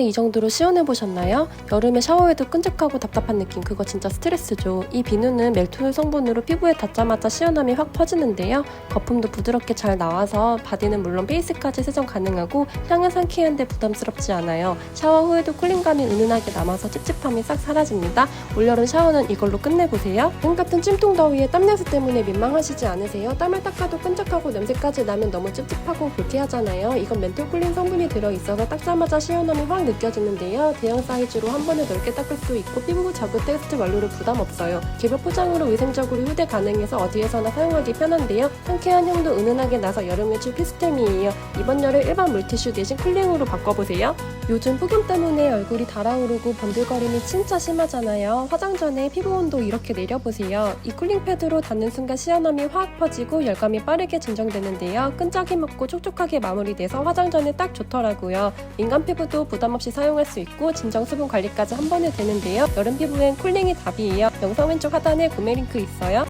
때 이 정도로 시연해보셨나요? 여름에 샤워해도 끈적하고 답답한 느낌 그거 진짜 스트레스죠. 이 비누는 멜토올 성분으로 피부에 닿자마자 시원함이 확 퍼지는데요. 거품도 부드럽게 잘 나와서 바디는 물론 베이스까지 세정 가능하고 향은 상쾌한데 부담스럽지 않아요. 샤워 후에도 쿨링감이 은은하게 남아서 찝찝함이 싹 사라집니다. 올여름 샤워는 이걸로 끝내보세요. 봄 같은 찜통 더위에 땀내수 때문에 민망하시지 않으세요? 땀을 닦아도 끈적하고 냄새까지 나면 너무 찝찝하고 불쾌하잖아요. 이건 멘톨 쿨링 성분이 들어있어서 닦자마자 시원함이 확 느껴지는데요. 대형 사이즈로 한 번에 넓게 닦을 수 있고 피부 자극 테스트 완료로 부담 없어요. 개별 포장으로 위생적으로 휴대 가능해서 어디에서나 사용하기 편한데요. 상쾌한 향도 은은하게 나서 여름 외출 필수템이에요. 이번 여름 일반 물티슈 대신 쿨링으로 바꿔보세요. 요즘 폭염 때문에 얼굴이 달아오르고 번들거림이 진짜 심하잖아요. 화장 전에 피부 온도 이렇게 내려보세요. 이 쿨링 패드로 닿는 순간 시원함이 확 퍼지고 열감이 빠르게 진정되는데요. 끈적이 먹고 촉촉하게 마무리돼서 화장 전에 딱 좋더라고요. 민감 피부도 부담 없이 사용할 수 있고 진정 수분 관리까지 한 번에 되는데요. 여름 피부엔 쿨링이 답이에요. 영상 왼쪽 하단에 구매 링크 있어요.